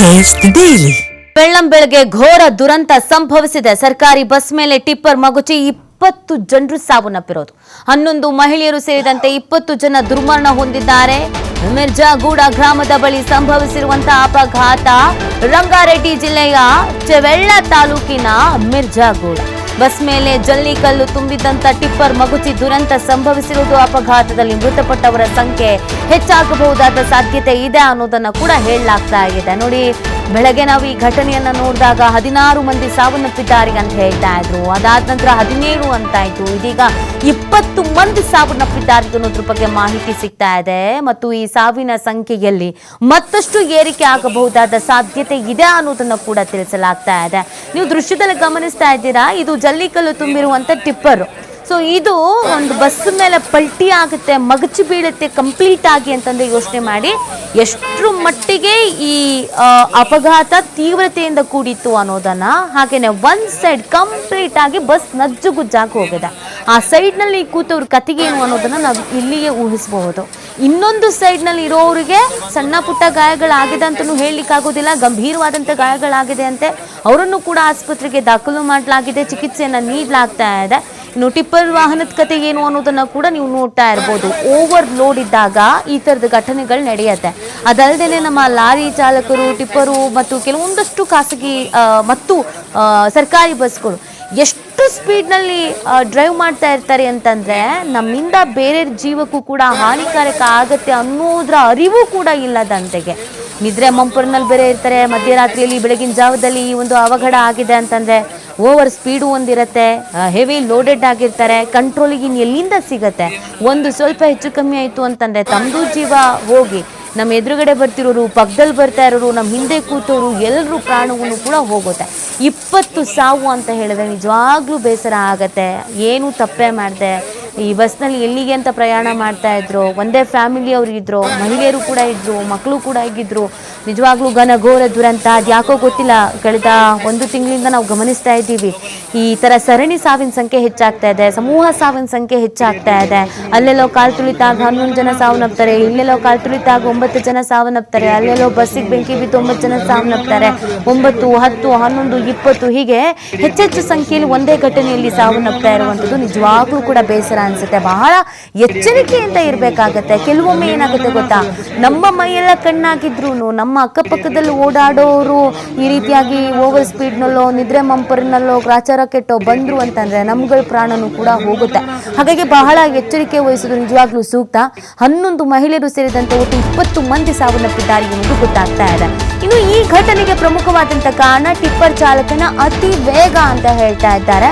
Taste daily. ಬೆಳ್ಳಂಬೆಳಗ್ಗೆ ಘೋರ ದುರಂತ ಸಂಭವಿಸಿದೆ. ಸರ್ಕಾರಿ ಬಸ್ ಮೇಲೆ ಟಿಪ್ಪರ್ ಮಗುಚಿ ಇಪ್ಪತ್ತು ಜನರು ಸಾವನ್ನಪ್ಪಿರೋದು. ಹನ್ನೊಂದು ಮಹಿಳೆಯರು ಸೇರಿದಂತೆ ಇಪ್ಪತ್ತು ಜನ ದುರ್ಮರಣ ಹೊಂದಿದ್ದಾರೆ. ಮಿರ್ಜಾಗೂಡ ಗ್ರಾಮದ ಬಳಿ ಸಂಭವಿಸಿರುವಂತಹ ಅಪಘಾತ ರಂಗಾರೆಡ್ಡಿ ಜಿಲ್ಲೆಯ ಚೆವೆಳ್ಳ ತಾಲೂಕಿನ ಮಿರ್ಜಾಗೂಡ ಬಸ್ ಮೇಲೆ ಜಲ್ಲಿಕಲ್ಲು ತುಂಬಿದ್ದಂತ ಟಿಪ್ಪರ್ ಮಗುಚಿ ದುರಂತ ಸಂಭವಿಸಿರುವುದು ಅಪಘಾತದಲ್ಲಿ ಮೃತಪಟ್ಟವರ ಸಂಖ್ಯೆ ಹೆಚ್ಚಾಗಬಹುದಾದ ಸಾಧ್ಯತೆ ಇದೆ ಅನ್ನೋದನ್ನ ಕೂಡ ಹೇಳಲಾಗ್ತಾ ಇದೆ. ನೋಡಿ, ಬೆಳಗ್ಗೆ ನಾವು ಈ ಘಟನೆಯನ್ನ ನೋಡಿದಾಗ ಹದಿನಾರು ಮಂದಿ ಸಾವನ್ನಪ್ಪಿದ್ದಾರೆ ಅಂತ ಹೇಳ್ತಾ ಇದ್ರು. ಅದಾದ ನಂತರ ಹದಿನೇಳು ಅಂತಾಯ್ತು ಇದೀಗ ಇಪ್ಪತ್ತು ಮಂದಿ ಸಾವನ್ನಪ್ಪಿದ್ದಾರೆ ಅನ್ನೋದ್ರ ಬಗ್ಗೆ ಮಾಹಿತಿ ಸಿಗ್ತಾ ಇದೆ. ಮತ್ತು ಈ ಸಾವಿನ ಸಂಖ್ಯೆಯಲ್ಲಿ ಮತ್ತಷ್ಟು ಏರಿಕೆ ಆಗಬಹುದಾದ ಸಾಧ್ಯತೆ ಇದೆ ಅನ್ನೋದನ್ನ ಕೂಡ ತಿಳಿಸಲಾಗ್ತಾ ಇದೆ. ನೀವು ದೃಶ್ಯದಲ್ಲಿ ಗಮನಿಸ್ತಾ ಇದ್ದೀರಾ? ಇದು ಜಲ್ಲಿಕಲ್ಲು ತುಂಬಿರುವಂಥ ಟಿಪ್ಪರು. ಸೊ ಇದು ಒಂದು ಬಸ್ ಮೇಲೆ ಪಲ್ಟಿ ಆಗುತ್ತೆ, ಮಗಚಿ ಬೀಳುತ್ತೆ ಕಂಪ್ಲೀಟ್ ಆಗಿ ಅಂತಂದ್ರೆ ಯೋಚನೆ ಮಾಡಿ ಎಷ್ಟರ ಮಟ್ಟಿಗೆ ಈ ಅಪಘಾತ ತೀವ್ರತೆಯಿಂದ ಕೂಡಿತ್ತು ಅನ್ನೋದನ್ನ ಹಾಗೇನೆ ಒಂದ್ ಸೈಡ್ ಕಂಪ್ಲೀಟ್ ಆಗಿ ಬಸ್ ನಜ್ಜುಗುಜ್ಜಾಗಿ ಹೋಗಿದೆ. ಆ ಸೈಡ್ನಲ್ಲಿ ಕೂತವ್ರ ಏನು ಅನ್ನೋದನ್ನ ನಾವು ಇಲ್ಲಿಯೇ ಊಹಿಸಬಹುದು. ಇನ್ನೊಂದು ಸೈಡ್ನಲ್ಲಿ ಇರೋರಿಗೆ ಸಣ್ಣ ಪುಟ್ಟ ಗಾಯಗಳಾಗಿದೆ ಅಂತಲೂ ಹೇಳಲಿಕ್ಕೆ ಗಂಭೀರವಾದಂಥ ಗಾಯಗಳಾಗಿದೆ ಅಂತೆ. ಅವರನ್ನು ಕೂಡ ಆಸ್ಪತ್ರೆಗೆ ದಾಖಲು ಮಾಡಲಾಗಿದೆ, ಚಿಕಿತ್ಸೆಯನ್ನು ನೀಡಲಾಗ್ತಾ ಇದೆ. ಇನ್ನು ಟಿಪ್ಪರ್ ವಾಹನದ ಕತೆ ಏನು ಅನ್ನೋದನ್ನ ಕೂಡ ನೀವು ನೋಡ್ತಾ ಇರ್ಬೋದು. ಓವರ್ ಲೋಡ್ ಇದ್ದಾಗ ಈ ತರದ ಘಟನೆಗಳು ನಡೆಯುತ್ತೆ. ಅದಲ್ಲದೆ ನಮ್ಮ ಲಾರಿ ಚಾಲಕರು, ಟಿಪ್ಪರು ಮತ್ತು ಕೆಲವೊಂದಷ್ಟು ಖಾಸಗಿ ಮತ್ತು ಸರ್ಕಾರಿ ಬಸ್ಗಳು ಎಷ್ಟು ಸ್ಪೀಡ್ನಲ್ಲಿ ಡ್ರೈವ್ ಮಾಡ್ತಾ ಇರ್ತಾರೆ ಅಂತಂದರೆ ನಮ್ಮಿಂದ ಬೇರೆ ಜೀವಕ್ಕೂ ಕೂಡ ಹಾನಿಕಾರಕ ಆಗುತ್ತೆ ಅನ್ನೋದ್ರ ಅರಿವು ಕೂಡ ಇಲ್ಲದಂತೆಗೆ. ನಿದ್ರೆ ಮಂಪುರ್ನಲ್ಲಿ ಬೇರೆ ಇರ್ತಾರೆ, ಮಧ್ಯರಾತ್ರಿಯಲ್ಲಿ ಬೆಳಗಿನ ಜಾವದಲ್ಲಿ ಈ ಒಂದು ಅವಘಡ ಆಗಿದೆ ಅಂತಂದರೆ ಓವರ್ ಸ್ಪೀಡು ಒಂದಿರುತ್ತೆ ಹೆವಿ ಲೋಡೆಡ್ ಆಗಿರ್ತಾರೆ, ಕಂಟ್ರೋಲಿಗೆ ಇನ್ನು ಎಲ್ಲಿಂದ ಸಿಗತ್ತೆ? ಒಂದು ಸ್ವಲ್ಪ ಹೆಚ್ಚು ಕಮ್ಮಿ ಆಯಿತು ಅಂತಂದರೆ ತಮ್ಮದು ಜೀವ ಹೋಗಿ ನಮ್ಮ ಎದುರುಗಡೆ ಬರ್ತಿರೋರು, ಪಕ್ಕದಲ್ಲಿ ಬರ್ತಾ ಇರೋರು, ನಮ್ಮ ಹಿಂದೆ ಕೂತೋರು ಎಲ್ಲರೂ ಪ್ರಾಣವನ್ನು ಕೂಡ ಹೋಗುತ್ತೆ. ಇಪ್ಪತ್ತು ಸಾವು ಅಂತ ಹೇಳಿದ್ರೆ ನಿಜವಾಗ್ಲೂ ಬೇಸರ ಆಗತ್ತೆ. ಏನು ತಪ್ಪೇ ಮಾಡಿದೆ. ಈ ಬಸ್ನಲ್ಲಿ ಎಲ್ಲಿಗೆ ಅಂತ ಪ್ರಯಾಣ ಮಾಡ್ತಾ ಇದ್ರು, ಒಂದೇ ಫ್ಯಾಮಿಲಿ ಅವ್ರು ಇದ್ರು, ಮಹಿಳೆಯರು ಕೂಡ ಇದ್ರು, ಮಕ್ಕಳು ಕೂಡ ಇದ್ದಿದ್ರು ನಿಜವಾಗ್ಲೂ ಘನಘೋರ ದುರಂತ, ಅದು ಯಾಕೋ ಗೊತ್ತಿಲ್ಲ. ಕಳೆದ ಒಂದು ತಿಂಗಳಿಂದ ನಾವು ಗಮನಿಸ್ತಾ ಇದ್ದೀವಿ. ಈ ಥರ ಸರಣಿ ಸಾವಿನ ಸಂಖ್ಯೆ ಹೆಚ್ಚಾಗ್ತಾ ಇದೆ, ಸಮೂಹ ಸಾವಿನ ಸಂಖ್ಯೆ ಹೆಚ್ಚಾಗ್ತಾ ಇದೆ. ಅಲ್ಲೆಲ್ಲೋ ಕಾಲು ತುಳಿತಾಗ ಹನ್ನೊಂದು ಜನ ಸಾವನ್ನಪ್ತಾರೆ ಇಲ್ಲೆಲ್ಲೋ ಕಾಲು ತುಳಿತಾಗ ಒಂಬತ್ತು ಜನ ಸಾವನ್ನಪ್ತಾರೆ ಅಲ್ಲೆಲ್ಲೋ ಬಸ್ಸಿಗೆ ಬೆಂಕಿ ಬಿದ್ದು ಒಂಬತ್ತು ಜನ ಸಾವನ್ನಪ್ತಾರೆ ಒಂಬತ್ತು, ಹತ್ತು, ಹನ್ನೊಂದು, ಇಪ್ಪತ್ತು ಹೀಗೆ ಹೆಚ್ಚೆಚ್ಚು ಸಂಖ್ಯೆಯಲ್ಲಿ ಒಂದೇ ಘಟನೆಯಲ್ಲಿ ಸಾವನ್ನಪ್ತಾ ಇರುವಂಥದ್ದು ನಿಜವಾಗ್ಲೂ ಕೂಡ ಬೇಸರ ಅನ್ಸುತ್ತೆ. ಬಹಳ ಎಚ್ಚರಿಕೆಯಿಂದ ಇರಬೇಕಾಗತ್ತೆ. ಕೆಲವೊಮ್ಮೆ ಏನಾಗುತ್ತೆ ಗೊತ್ತಾ? ನಮ್ಮ ಮೈಯೆಲ್ಲ ಕಣ್ಣಾಗಿದ್ರು ನಮ್ಮ ಅಕ್ಕಪಕ್ಕದಲ್ಲಿ ಓಡಾಡೋರು ಈ ರೀತಿಯಾಗಿ ಓವರ್ ಸ್ಪೀಡ್ನಲ್ಲೋ, ನಿದ್ರೆ ಮಂಪರ್ನಲ್ಲೋ ಗ್ರಾಚಾರ ಕೆಟ್ಟೋ ಬಂದ್ರು ಅಂತಂದ್ರೆ ನಮ್ಗಳ ಪ್ರಾಣನು ಕೂಡ ಹೋಗುತ್ತೆ. ಹಾಗಾಗಿ ಬಹಳ ಎಚ್ಚರಿಕೆ ವಹಿಸೋದು ನಿಜವಾಗ್ಲೂ ಸೂಕ್ತ. ಹನ್ನೊಂದು ಮಹಿಳೆಯರು ಸೇರಿದಂತೆ ಒಟ್ಟು ಇಪ್ಪತ್ತು ಮಂದಿ ಸಾವನ್ನಪ್ಪಿದ್ದಾರೆ ಎಂದು ಗೊತ್ತಾಗ್ತಾ ಇದೆ. ಇನ್ನು ಈ ಘಟನೆಗೆ ಪ್ರಮುಖವಾದಂತ ಕಾರಣ ಟಿಪ್ಪರ್ ಚಾಲಕನ ಅತಿ ವೇಗ ಅಂತ ಹೇಳ್ತಾ ಇದ್ದಾರೆ.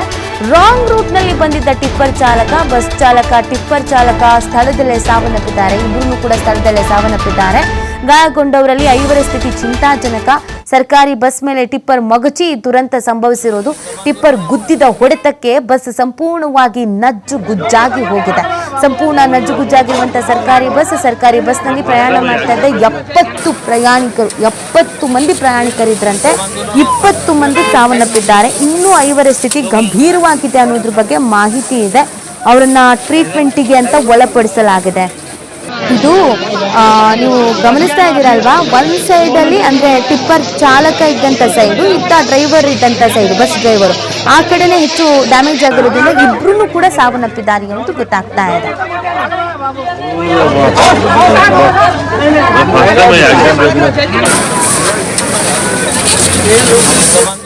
ರಾಂಗ್ ರೂಟ್ನಲ್ಲಿ ಬಂದಿದ್ದ ಟಿಪ್ಪರ್ ಚಾಲಕ, ಬಸ್ ಚಾಲಕ, ಟಿಪ್ಪರ್ ಚಾಲಕ ಸ್ಥಳದಲ್ಲೇ ಸಾವನ್ನಪ್ಪಿದ್ದಾರೆ. ಇಬ್ಬರೂ ಕೂಡ ಸ್ಥಳದಲ್ಲೇ ಸಾವನ್ನಪ್ಪಿದ್ದಾರೆ. ಗಾಯಗೊಂಡವರಲ್ಲಿ ಐವರ ಸ್ಥಿತಿ ಚಿಂತಾಜನಕ. ಸರ್ಕಾರಿ ಬಸ್ ಮೇಲೆ ಟಿಪ್ಪರ್ ಮಗಚಿ ದುರಂತ ಸಂಭವಿಸಿರೋದು ಟಿಪ್ಪರ್ ಗುದ್ದಿದ ಹೊಡೆತಕ್ಕೆ ಬಸ್ ಸಂಪೂರ್ಣವಾಗಿ ನಜ್ಜು ಗುಜ್ಜಾಗಿ ಹೋಗಿದೆ. ಸಂಪೂರ್ಣ ನಜ್ಜು ಗುಜ್ಜಾಗಿರುವಂತಹ ಸರ್ಕಾರಿ ಬಸ್, ಸರ್ಕಾರಿ ಬಸ್ನಲ್ಲಿ ಪ್ರಯಾಣ ಮಾಡ್ತಾ ಇದ್ದ ಎಪ್ಪತ್ತು ಪ್ರಯಾಣಿಕರು, ಎಪ್ಪತ್ತು ಮಂದಿ ಪ್ರಯಾಣಿಕರಿದ್ರಂತೆ ಇಪ್ಪತ್ತು ಮಂದಿ ಸಾವನ್ನಪ್ಪಿದ್ದಾರೆ. ಇನ್ನೂ ಐವರ ಸ್ಥಿತಿ ಗಂಭೀರವಾಗಿದೆ ಅನ್ನೋದ್ರ ಬಗ್ಗೆ ಮಾಹಿತಿ ಇದೆ. ಅವರನ್ನ ಟ್ರೀಟ್ಮೆಂಟಿಗೆ ಅಂತ ಒಳಪಡಿಸಲಾಗಿದೆ. ಇದು ನೀವು ಗಮನಿಸ್ತಾ ಇದ್ದೀರಲ್ವಾ? ಒಂದ್ ಸೈಡ್ ಅಲ್ಲಿ ಅಂದ್ರೆ ಟಿಪ್ಪರ್ ಚಾಲಕ ಇದ್ದಂತ ಸೈಡು ಇತ್ತ ಡ್ರೈವರ್ ಇದ್ದಂತ ಸೈಡ್ ಬಸ್ ಡ್ರೈವರ್ ಆ ಕಡೆನೆ ಹೆಚ್ಚು ಡ್ಯಾಮೇಜ್ ಆಗಿರೋದ್ರಿಂದ ಇಬ್ರು ಕೂಡ ಸಾವನ್ನಪ್ಪಿದ್ದಾರೆ ಅಂತ ಗೊತ್ತಾಗ್ತಾ ಇದೆ.